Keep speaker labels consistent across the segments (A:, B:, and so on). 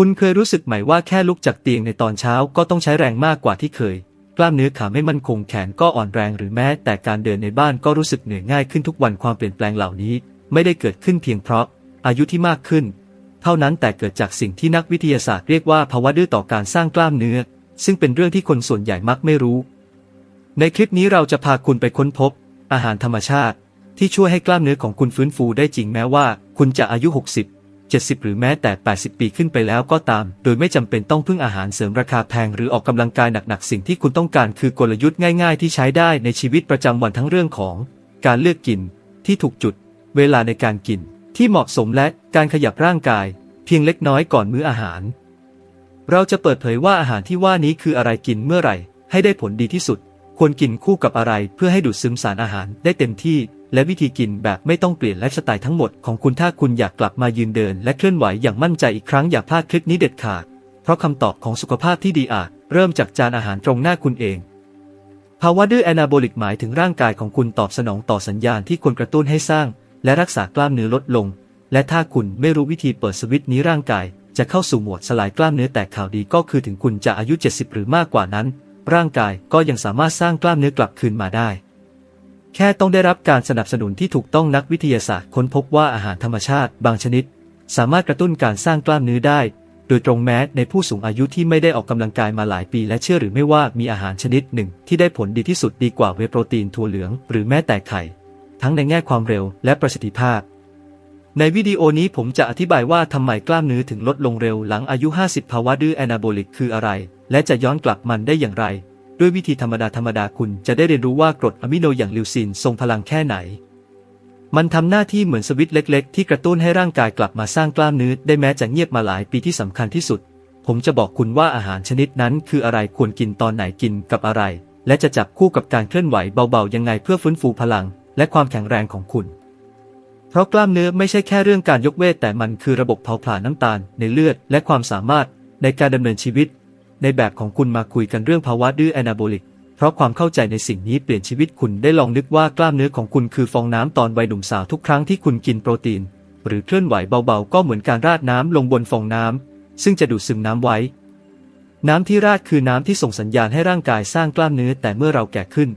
A: คุณเคยรู้สึกไหมว่าแค่ลุกจากเตียงในตอนเช้าก็ต้องใช้แรงมากกว่าที่เคย กล้ามเนื้อขาไม่มั่นคงแขนก็อ่อนแรงหรือแม้แต่การเดินในบ้านก็รู้สึกเหนื่อยง่ายขึ้นทุกวันความเปลี่ยนแปลงเหล่านี้ ไม่ได้เกิดขึ้นเพียงเพราะ อายุที่มากขึ้น เท่านั้นแต่เกิดจากสิ่งที่นักวิทยาศาสตร์เรียกว่าภาวะดื้อต่อการสร้างกล้ามเนื้อ ซึ่งเป็นเรื่องที่คนส่วนใหญ่มักไม่รู้ ในคลิปนี้เราจะพาคุณไปค้นพบ อาหารธรรมชาติ ที่ช่วยให้กล้ามเนื้อของคุณฟื้นฟูได้จริงแม้ว่า คุณจะอายุ 60 70 หรือแม้แต่ 80 ปีขึ้นไปแล้วก็ตาม โดยไม่จำเป็นต้องพึ่งอาหารเสริมราคาแพงหรือออกกำลังกายหนักๆ สิ่งที่คุณต้องการคือกลยุทธ์ง่ายๆ ที่ใช้ได้ในชีวิตประจำวันทั้งเรื่องของ การเลือกกิน ที่ถูกจุด เวลาในการกิน ที่เหมาะสมและการขยับร่างกาย เพียงเล็กน้อยก่อนมื้ออาหาร เราจะเปิดเผยว่าอาหารที่ว่านี้คืออะไรกินเมื่อไหร่ ให้ได้ผลดีที่สุด ควรกินคู่กับอะไรเพื่อให้ดูดซึมสารอาหารได้เต็มที่ และวิธีกินแบบไม่ต้องเปลี่ยนไลฟ์สไตล์ทั้งหมดของคุณถ้าคุณอยากกลับมายืนเดิน และเคลื่อนไหวอย่างมั่นใจอีกครั้งอย่าพลาดคลิปนี้เด็ดขาด เพราะคำตอบของสุขภาพที่ดีอาจ เริ่มจากจานอาหารตรงหน้าคุณเองภาวะดื้อแอนาโบลิกหมายถึงร่างกายของคุณตอบสนองต่อสัญญาณที่ควรกระตุ้นให้สร้าง และรักษากล้ามเนื้อลดลง และถ้าคุณไม่รู้วิธีเปิดสวิตช์นี้ร่างกาย จะเข้าสู่โหมดสลายกล้ามเนื้อแต่ข่าวดีก็คือถึงคุณจะอายุ 70 หรือมากกว่านั้น ร่างกายก็ยังสามารถสร้างกล้ามเนื้อกลับคืนมาได้ แค่ต้องได้รับการสนับสนุนที่ถูกต้องนักวิทยาศาสตร์ค้นพบว่าอาหารธรรมชาติบางชนิด สามารถกระตุ้นการสร้างกล้ามเนื้อได้ โดยตรงแม้ในผู้สูงอายุที่ไม่ได้ออกกำลังกายมาหลายปีและเชื่อหรือไม่ว่ามีอาหารชนิดหนึ่งที่ได้ผลดีที่สุดดีกว่าเวโปรตีนถั่วเหลืองหรือแม้แต่ไข่ ทั้งในแง่ความเร็วและประสิทธิภาพ ในวิดีโอนี้ผมจะอธิบายว่าทำไมกล้ามเนื้อถึงลดลงเร็วหลังอายุ 50 ภาวะดื้อแอนาโบลิกคืออะไร และจะย้อนกลับมันได้อย่างไร ด้วยวิธีธรรมดาธรรมดาคุณจะได้เรียนรู้ว่ากรดอะมิโนอย่างลิวซินทรงพลังแค่ไหน มันทำหน้าที่เหมือนสวิตช์เล็ก ๆ ที่กระตุ้นให้ร่างกายกลับมาสร้างกล้ามเนื้อได้แม้จะเงียบมาหลายปีที่สำคัญที่สุด ผมจะบอกคุณว่าอาหารชนิดนั้นคืออะไรควรกินตอนไหนกินกับอะไร และจะจับคู่กับการเคลื่อนไหวเบาๆยังไงเพื่อฟื้นฟูพลัง และความแข็งแรงของคุณเพราะกล้ามเนื้อไม่ใช่แค่เรื่องการยกเวทแต่มันคือระบบเผาผลาญน้ำตาลในเลือด และความสามารถในการดำเนินชีวิต ในแบบของคุณมาคุยกันเรื่องภาวะดื้อแอนาโบลิก เพราะความเข้าใจในสิ่งนี้เปลี่ยนชีวิตคุณได้ลองนึกว่ากล้ามเนื้อของคุณคือฟองน้ำตอนวัยหนุ่มสาวทุกครั้งที่คุณกินโปรตีน หรือเคลื่อนไหวเบาๆ ก็เหมือนการราดน้ำลงบนฟองน้ำซึ่งจะดูดซึมน้ำไว้ น้ำที่ราดคือน้ำที่ส่งสัญญาณให้ร่างกายสร้างกล้ามเนื้อแต่เมื่อเราแก่ขึ้น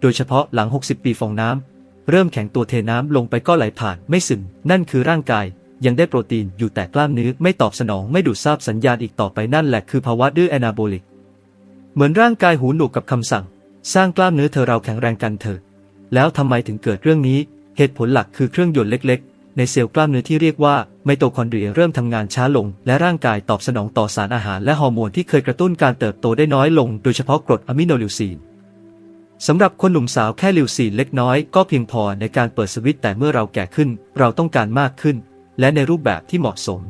A: โดยเฉพาะหลัง 60 ปีฟองน้ำเริ่มแข็งตัวเทน้ำลงไปก็ไหลผ่านไม่ซึมนั่นคือร่างกาย ยังได้โปรตีนอยู่แต่กล้ามเนื้อไม่ตอบสนองไม่ดูดซับสัญญาณอีกต่อไปนั่นแหละคือภาวะดื้อแอนาโบลิก เหมือนร่างกายหูหนวกกับคำสั่ง สร้างกล้ามเนื้อเธอเราแข็งแรงกันเถอะแล้วทำไมถึงเกิดเรื่องนี้ เหตุผลหลักคือเครื่องยนต์เล็ก ๆ ในเซลล์กล้ามเนื้อที่เรียกว่าไมโตคอนเดรียเริ่มทำงานช้าลง และร่างกายตอบสนองต่อสารอาหารและฮอร์โมนที่เคยกระตุ้นการเติบโตได้น้อยลง โดยเฉพาะกรดอะมิโนลิวซีนสำหรับคนหนุ่มสาวแค่ลิวซีนเล็กน้อยก็เพียงพอในการเปิดสวิตช์แต่เมื่อเราแก่ขึ้น เราต้องการมากขึ้น และในรูปแบบที่เหมาะสม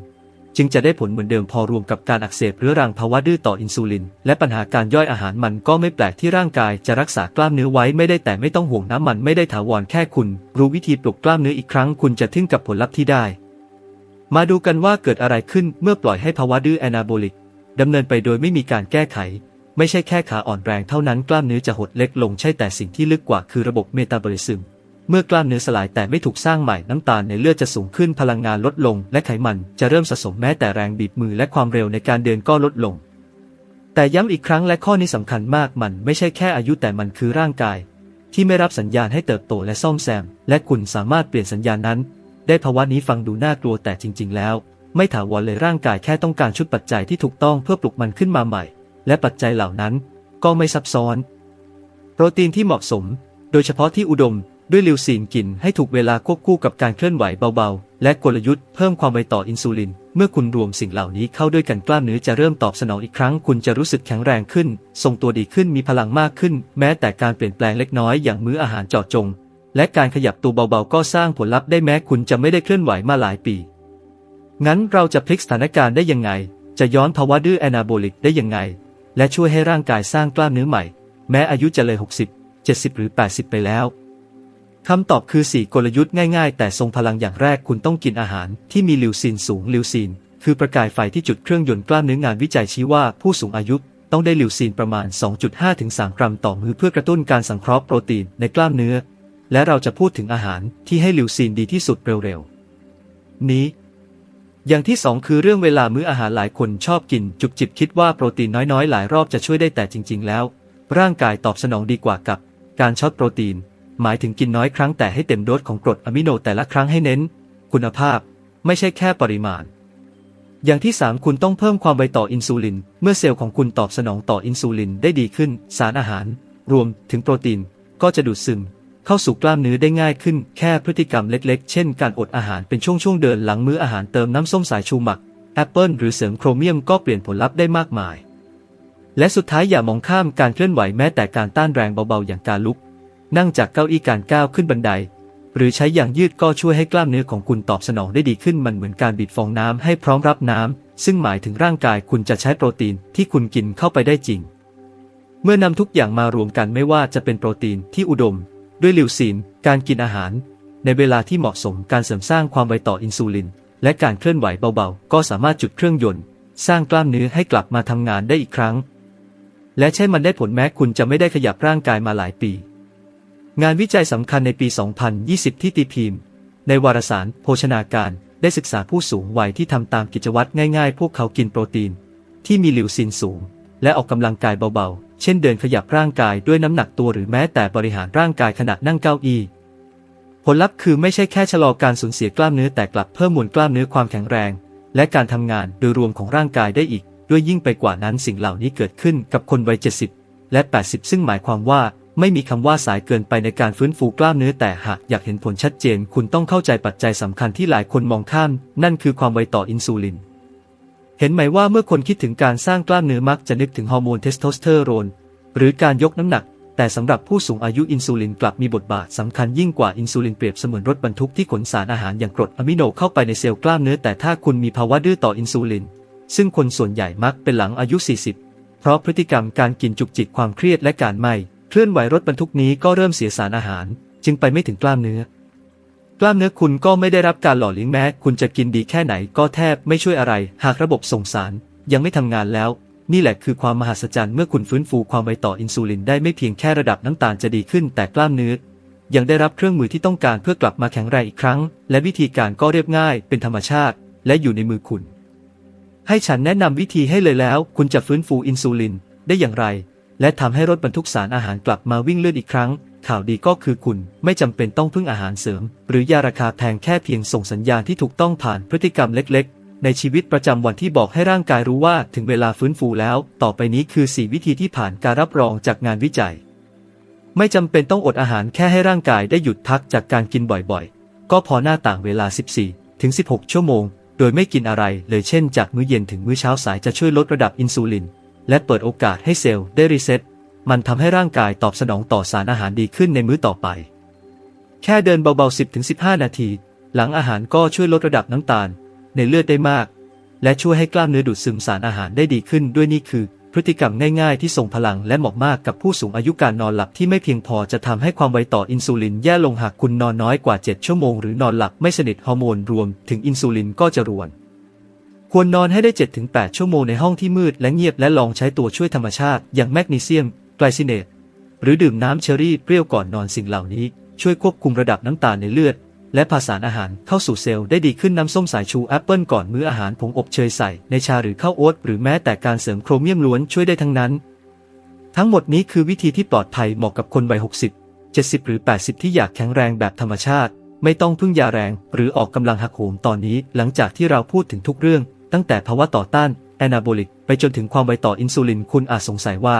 A: จึงจะได้ผลเหมือนเดิมพอรวมกับการอักเสบเรื้อรังภาวะดื้อต่ออินซูลิน และปัญหาการย่อยอาหารมันก็ไม่แปลกที่ร่างกายจะรักษากล้ามเนื้อไว้ไม่ได้แต่ไม่ต้องห่วงน้ำมันไม่ได้ถาวรแค่คุณ รู้วิธีปลุกกล้ามเนื้ออีกครั้งคุณจะทึ่งกับผลลัพธ์ที่ได้ มาดูกันว่าเกิดอะไรขึ้นเมื่อปล่อยให้ภาวะดื้อแอนาโบลิกดำเนินไปโดยไม่มีการแก้ไขไม่ใช่แค่ขาอ่อนแรงเท่านั้นกล้ามเนื้อจะหดเล็กลงใช่แต่สิ่งที่ลึกกว่าคือระบบเมตาบอลิซึม เมื่อกล้ามเนื้อสลายแต่ไม่ถูกสร้างใหม่น้ำตาลในเลือดจะสูงขึ้นพลังงานลดลง และไขมันจะเริ่มสะสมแม้แต่แรงบีบมือและความเร็วในการเดินก็ลดลง แต่ย้ำอีกครั้งและข้อนี้สำคัญมากมันไม่ใช่แค่อายุแต่มันคือร่างกาย ที่ไม่รับสัญญาณให้เติบโตและซ่อมแซม และคุณสามารถเปลี่ยนสัญญาณนั้น ได้ภาวะนี้ฟังดูน่ากลัวแต่จริง ๆ แล้ว ไม่ถาวรเลยร่างกายแค่ต้องการชุดปัจจัยที่ถูกต้องเพื่อปลุกมันขึ้นมาใหม่ และปัจจัยเหล่านั้นก็ไม่ซับซ้อน โปรตีนที่เหมาะสม โดยเฉพาะที่อุดม ด้วยลิวซีนกินให้ถูกเวลาควบคู่กับการเคลื่อนไหวเบาๆ และกลยุทธ์เพิ่มความไวต่ออินซูลิน เมื่อคุณรวมสิ่งเหล่านี้เข้าด้วยกันกล้ามเนื้อจะเริ่มตอบสนองอีกครั้ง คุณจะรู้สึกแข็งแรงขึ้น ทรงตัวดีขึ้นมีพลังมากขึ้น แม้แต่การเปลี่ยนแปลงเล็กน้อยอย่างมื้ออาหารเจาะจง และการขยับตัวเบาๆ ก็สร้างผลลัพธ์ได้แม้คุณจะไม่ได้เคลื่อนไหวมาหลายปี งั้นเราจะพลิกสถานการณ์ได้ยังไง จะย้อนภาวะดื้อแอนาโบลิกได้ยังไง และช่วยให้ร่างกายสร้างกล้ามเนื้อใหม่ แม้อายุจะเลย 60 70 หรือ 80 ไปแล้ว คำตอบคือ 4 กลยุทธ์ง่ายๆ แต่ทรงพลังอย่างแรกคุณต้องกินอาหารที่มีลิวซีนสูงลิวซีน คือประกายไฟที่จุดเครื่องยนต์กล้ามเนื้องานวิจัยชี้ว่าผู้สูงอายุต้องได้ลิวซีนประมาณ 2.5 ถึง 3 กรัมต่อมื้อเพื่อกระตุ้นการสังเคราะห์โปรตีนในกล้ามเนื้อ และเราจะพูดถึงอาหารที่ให้ลิวซีนดีที่สุดเร็วๆ นี้ อย่างที่สองคือเรื่องเวลามื้ออาหารหลายคนชอบกิน จุบจิบคิดว่าโปรตีนน้อยๆ หลายรอบจะช่วยได้แต่จริง ๆ แล้ว ร่างกายตอบสนองดีกว่ากับการช็อตโปรตีน หมายถึงกินน้อยครั้งแต่ให้เต็มโดสของกรดอะมิโนแต่ละครั้งให้เน้น คุณภาพ ไม่ใช่แค่ปริมาณ อย่างที่ 3 คุณต้องเพิ่มความไวต่ออินซูลิน เมื่อเซลล์ของคุณตอบสนองต่ออินซูลินได้ดีขึ้น สารอาหาร รวมถึงโปรตีน ก็จะดูดซึม เข้าสู่กล้ามเนื้อได้ง่ายขึ้น แค่พฤติกรรมเล็กๆ เช่น การอดอาหารเป็นช่วงๆเดินหลังมื้ออาหารเติมน้ำส้มสายชูหมักแอปเปิลหรือเสริมโครเมียมก็เปลี่ยนผลลัพธ์ได้มากมาย และสุดท้ายอย่ามองข้ามการเคลื่อนไหวแม้แต่การต้านแรงเบาๆ อย่างการลุก นั่งจากเก้าอี้การก้าวขึ้นบันได หรือใช้อย่างยืดก็ช่วยให้กล้ามเนื้อของคุณตอบสนองได้ดีขึ้นมันเหมือนการบีบฟองน้ำให้พร้อมรับน้ำซึ่งหมายถึงร่างกายคุณจะใช้โปรตีนที่คุณกินเข้าไปได้จริง เมื่อนำทุกอย่างมารวมกันไม่ว่าจะเป็นโปรตีนที่อุดม ด้วยลิวซีน การกินอาหาร ในเวลาที่เหมาะสมการเสริมสร้างความไวต่ออินซูลิน และการเคลื่อนไหวเบาๆ ก็สามารถจุดเครื่องยนต์ สร้างกล้ามเนื้อให้กลับมาทำงานได้อีกครั้ง และใช่มันได้ผลแม้คุณจะไม่ได้ขยับร่างกายมาหลายปี งานวิจัยสำคัญในปี 2020 ที่ตีพิมพ์ ในวารสาร โภชนาการ ได้ศึกษาผู้สูงวัยที่ทำตามกิจวัตรง่ายๆ พวกเขากินโปรตีน ที่มีลิวซินสูง และออกกำลังกายเบาๆ เช่นเดินขยับร่างกายด้วยน้ำหนักตัวหรือแม้แต่บริหารร่างกายขณะนั่งเก้าอี้ ผลลัพธ์คือไม่ใช่แค่ชะลอการสูญเสียกล้ามเนื้อแต่กลับเพิ่มมวลกล้ามเนื้อความแข็งแรง และการทำงานโดยรวมของร่างกายได้อีก ด้วยยิ่งไปกว่านั้นสิ่งเหล่านี้เกิดขึ้นกับคนวัย 70 และ 80 ซึ่งหมายความว่า ไม่มีคำว่าสายเกินไปในการฟื้นฟูกล้ามเนื้อแต่หากอยากเห็นผลชัดเจน คุณต้องเข้าใจปัจจัยสำคัญที่หลายคนมองข้าม นั่นคือความไวต่ออินซูลิน เห็นไหมว่าเมื่อคนคิดถึงการสร้างกล้ามเนื้อมักจะนึกถึงฮอร์โมนเทสโทสเตอโรน หรือการยกน้ำหนัก แต่สำหรับผู้สูงอายุอินซูลินกลับมีบทบาทสำคัญยิ่งกว่าอินซูลินเปรียบเสมือนรถบรรทุกที่ขนสารอาหารอย่างกรดอะมิโนเข้าไปในเซลล์กล้ามเนื้อแต่ถ้าคุณมีภาวะดื้อต่ออินซูลิน ซึ่งคนส่วนใหญ่มักเป็นหลังอายุ 40 เพราะพฤติกรรมการกินจุกจิกความเครียดและการไม่ เคลื่อนไหวรถบรรทุกนี้ก็เริ่มเสียสารอาหาร จึงไปไม่ถึงกล้ามเนื้อ กล้ามเนื้อคุณก็ไม่ได้รับการหล่อเลี้ยงแม้ คุณจะกินดีแค่ไหนก็แทบไม่ช่วยอะไร หากระบบส่งสาร ยังไม่ทำงานแล้ว นี่แหละคือความมหัศจรรย์เมื่อคุณฟื้นฟูความไวต่ออินซูลินได้ไม่เพียงแค่ระดับน้ำตาลจะดีขึ้น แต่กล้ามเนื้อยังได้รับเครื่องมือที่ต้องการเพื่อกลับมาแข็งแรงอีกครั้ง และวิธีการก็เรียบง่าย เป็นธรรมชาติ และอยู่ในมือคุณ ให้ฉันแนะนำวิธีให้เลยแล้ว คุณจะฟื้นฟูอินซูลินได้อย่างไร และทำให้รถบรรทุกสารอาหารกลับมาวิ่งเลื่อนอีกครั้ง ข่าวดีก็คือคุณไม่จำเป็นต้องพึ่งอาหารเสริม หรือยาราคาแพงแค่เพียงส่งสัญญาณที่ถูกต้องผ่านพฤติกรรมเล็ก ๆ ในชีวิตประจำวันที่บอกให้ร่างกายรู้ว่าถึงเวลาฟื้นฟูแล้ว ต่อไปนี้คือ 4 วิธีที่ผ่านการรับรองจากงานวิจัย ไม่จำเป็นต้องอดอาหารแค่ให้ร่างกายได้หยุดพักจากการกินบ่อยๆ ก็พอหน้าต่างเวลา 14 ถึง 16 ชั่วโมง โดยไม่กินอะไรเลยเช่นจากมื้อเย็นถึงมื้อเช้าสายจะช่วยลดระดับอินซูลิน และเปิดโอกาสให้เซลล์ได้รีเซ็ตมันทำให้ร่างกายตอบสนองต่อสารอาหารดีขึ้นในมื้อต่อไป แค่เดินเบาๆ 10-15 นาที หลังอาหารก็ช่วยลดระดับน้ำตาล ในเลือดได้มาก และช่วยให้กล้ามเนื้อดูดซึมสารอาหารได้ดีขึ้นด้วยนี่คือ พฤติกรรมง่ายๆ ที่ส่งพลังและเหมาะมากกับผู้สูงอายุการนอนหลับที่ไม่เพียงพอจะทำให้ความไวต่ออินซูลินแย่ลงหากคุณนอนน้อยกว่า 7 ชั่วโมง หรือนอนหลับไม่สนิทฮอร์โมนรวม ถึงอินซูลินก็จะรวน ควรนอนให้ได้ 7-8 ชั่วโมงในห้องที่มืดและเงียบและลองใช้ตัวช่วยธรรมชาติ อย่างแมกนีเซียม ไกลซิเนต หรือดื่มน้ำเชอรี่เปรี้ยวก่อนนอนสิ่งเหล่านี้ ช่วยควบคุมระดับน้ำตาลในเลือด และพาสารอาหารเข้าสู่เซลล์ได้ดีขึ้นน้ำส้มสายชูแอปเปิลก่อนมื้ออาหารผงอบเชยใส่ ในชาหรือข้าวโอ๊ตหรือแม้แต่การเสริมโครเมียมล้วนช่วยได้ทั้งนั้น ทั้งหมดนี้คือวิธีที่ปลอดภัยเหมาะกับคนวัย60 70 หรือ 80 ที่อยากแข็งแรงแบบธรรมชาติ ไม่ต้องพึ่งยาแรง หรือออกกำลังหักโหมตอนนี้หลังจากที่เราพูดถึงทุกเรื่อง ตั้งแต่ภาวะต่อต้านแอนาโบลิกไปจนถึงความไวต่ออินซูลินคุณอาจสงสัยว่า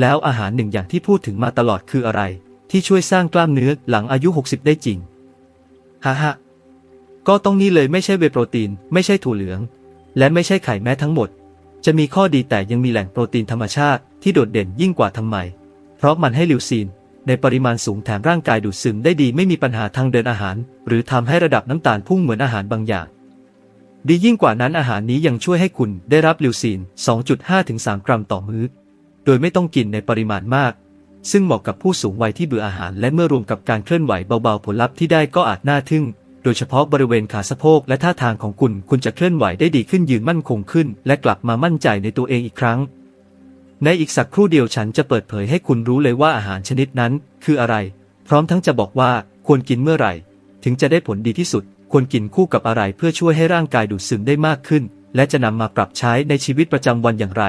A: แล้วอาหารหนึ่งอย่างที่พูดถึงมาตลอดคืออะไร ที่ช่วยสร้างกล้ามเนื้อหลังอายุ 60 ได้จริงฮ่าฮะก็ต้องนี่เลยไม่ใช่เวโปรตีน ไม่ใช่ถั่วเหลือง และไม่ใช่ไข่แม้ทั้งหมด จะมีข้อดีแต่ยังมีแหล่งโปรตีนธรรมชาติที่โดดเด่นยิ่งกว่าทำไม เพราะมันให้ลิวซีน ในปริมาณสูงแถมร่างกายดูดซึมได้ดีไม่มีปัญหาทางเดินอาหาร หรือทำให้ระดับน้ำตาลพุ่งเหมือนอาหารบางอย่าง ดียิ่งกว่านั้นอาหารนี้ยังช่วยให้คุณได้รับลิวซีน 2.5-3 กรัมต่อมื้อ โดยไม่ต้องกินในปริมาณมาก ซึ่งเหมาะกับผู้สูงวัยที่เบื่ออาหารและเมื่อรวมกับการเคลื่อนไหวเบาๆ ผลลัพธ์ที่ได้ก็อาจน่าทึ่ง โดยเฉพาะบริเวณขาสะโพกและท่าทางของคุณ คุณจะเคลื่อนไหวได้ดีขึ้นยืนมั่นคงขึ้น และกลับมามั่นใจในตัวเองอีกครั้ง ในอีกสักครู่เดียวฉันจะเปิดเผยให้คุณรู้เลยว่าอาหารชนิดนั้น คืออะไร พร้อมทั้งจะบอกว่าควรกินเมื่อไหร่ ถึงจะได้ผลดีที่สุด ควรกินคู่กับอะไรเพื่อช่วยให้ร่างกายดูดซึมได้มากขึ้น และจะนำมาปรับใช้ในชีวิตประจำวันอย่างไร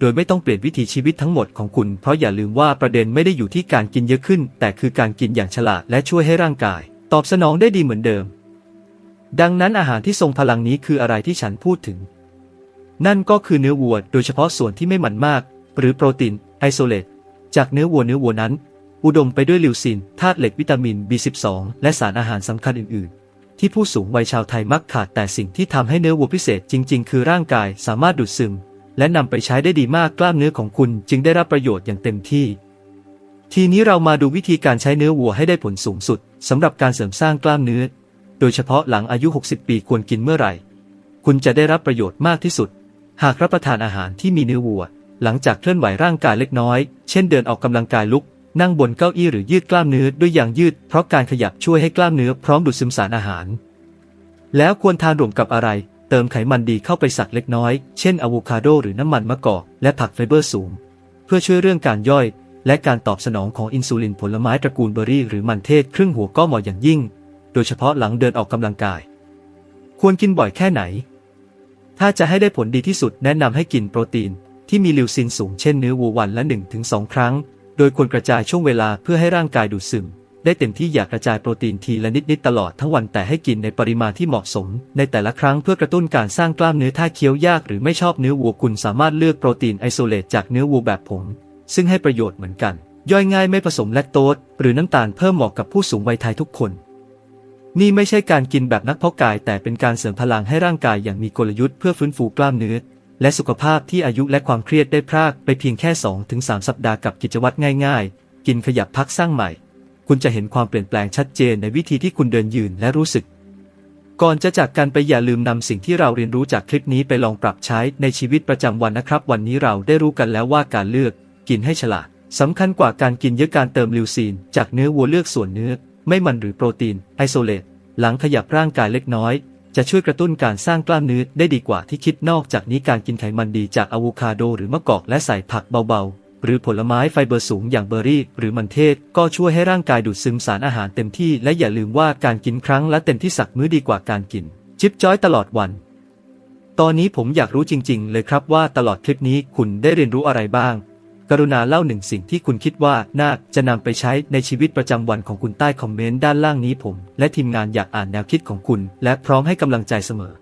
A: โดยไม่ต้องเปลี่ยนวิถีชีวิตทั้งหมดของคุณ เพราะอย่าลืมว่าประเด็นไม่ได้อยู่ที่การกินเยอะขึ้น แต่คือการกินอย่างฉลาดและช่วยให้ร่างกาย ตอบสนองได้ดีเหมือนเดิม ดังนั้นอาหารที่ทรงพลังนี้คืออะไรที่ฉันพูดถึง นั่นก็คือเนื้อวัว โดยเฉพาะส่วนที่ไม่มันมาก หรือโปรตีนไอโซเลตจากเนื้อวัวเนื้อวัวนั้น อุดมไปด้วยลิวซินธาตุเหล็กวิตามิน B12 และสารอาหารสำคัญอื่นๆ ที่ผู้สูงวัยชาวไทยมักขาดแต่สิ่งที่ทำให้เนื้อวัวพิเศษจริง ๆ คือร่างกายสามารถดูดซึม และนำไปใช้ได้ดีมากกล้ามเนื้อของคุณจึงได้รับประโยชน์อย่างเต็มที่ ทีนี้เรามาดูวิธีการใช้เนื้อวัวให้ได้ผลสูงสุดสำหรับการเสริมสร้างกล้ามเนื้อ โดยเฉพาะหลังอายุ 60 ปีควรกินเมื่อไหร่ คุณจะได้รับประโยชน์มากที่สุด หากรับประทานอาหารที่มีเนื้อวัว หลังจากเคลื่อนไหวร่างกายเล็กน้อย เช่นเดินออกกำลังกายลุก นั่งบนเก้าอี้หรือยืดกล้ามเนื้อด้วยยางยืด เพราะการขยับช่วยให้กล้ามเนื้อพร้อมดูดซึมสารอาหาร แล้วควรทานรวมกับอะไร เติมไขมันดีเข้าไปสักเล็กน้อย เช่นอะโวคาโดหรือน้ำมันมะกอกและผักไฟเบอร์สูง เพื่อช่วยเรื่องการย่อย และการตอบสนองของอินซูลินผลไม้ตระกูลเบอร์รี่หรือมันเทศครึ่งหัวก็เหมาะอย่างยิ่ง โดยเฉพาะหลังเดินออกกำลังกาย ควรกินบ่อยแค่ไหน ถ้าจะให้ได้ผลดีที่สุดแนะนำให้กินโปรตีนที่มีลิวซินสูงเช่นเนื้อวัววันละ 1-2 ครั้ง โดยควรกระจายช่วงเวลาเพื่อให้ร่างกายดูดซึม ได้เต็มที่อยากกระจายโปรตีนทีละนิดๆตลอดทั้งวันแต่ให้กินในปริมาณที่เหมาะสม ในแต่ละครั้งเพื่อกระตุ้นการสร้างกล้ามเนื้อถ้าเคี้ยวยากหรือไม่ชอบเนื้อวัวคุณสามารถเลือกโปรตีนไอโซเลตจากเนื้อวัวแบบผง ซึ่งให้ประโยชน์เหมือนกัน ย่อยง่ายไม่ผสมแลคโตสหรือน้ำตาลเพิ่มเหมาะกับผู้สูงวัยไทยทุกคนนี่ไม่ใช่การกินแบบนักเพาะกาย แต่เป็นการเสริมพลังให้ร่างกายอย่างมีกลยุทธ์เพื่อฟื้นฟูกล้ามเนื้อ และสุขภาพที่อายุและความเครียดได้พรากไปเพียงแค่ 2-3 สัปดาห์กับกิจวัตรง่ายๆ กินขยับพักสร้างใหม่ คุณจะเห็นความเปลี่ยนแปลงชัดเจนในวิธีที่คุณเดินยืนและรู้สึก ก่อนจะจากกันไปอย่าลืมนำสิ่งที่เราเรียนรู้จากคลิปนี้ไปลองปรับใช้ในชีวิตประจำวันนะครับ วันนี้เราได้รู้กันแล้วว่าการเลือก กินให้ฉลาดสำคัญกว่าการกินเยอะการเติมลิวซีน จากเนื้อวัวเลือกส่วนเนื้อ ไม่มันหรือโปรตีนไอโซเลตหลังขยับร่างกายเล็กน้อย จะช่วยกระตุ้นการสร้างกล้ามเนื้อได้ดีกว่าที่คิดนอกจากนี้การกินไขมันดีจากอะโวคาโดหรือมะกอกและใส่ผักเบาๆ หรือผลไม้ไฟเบอร์สูงอย่างเบอร์รี่ หรือมันเทศ ก็ช่วยให้ร่างกายดูดซึมสารอาหารเต็มที่และอย่าลืมว่าการกินครั้งละเต็มที่สักมื้อดีกว่าการกินจิบจ้อยตลอดวัน ตอนนี้ผมอยากรู้จริง ๆ เลยครับว่าตลอดคลิปนี้คุณได้เรียนรู้อะไรบ้าง กรุณาเล่าหนึ่งสิ่งที่คุณคิดว่าน่าจะนำไปใช้ในชีวิตประจำวันของคุณใต้คอมเมนต์ด้านล่างนี้ผม และทีมงานอยากอ่านแนวคิดของคุณ และพร้อมให้กำลังใจเสมอ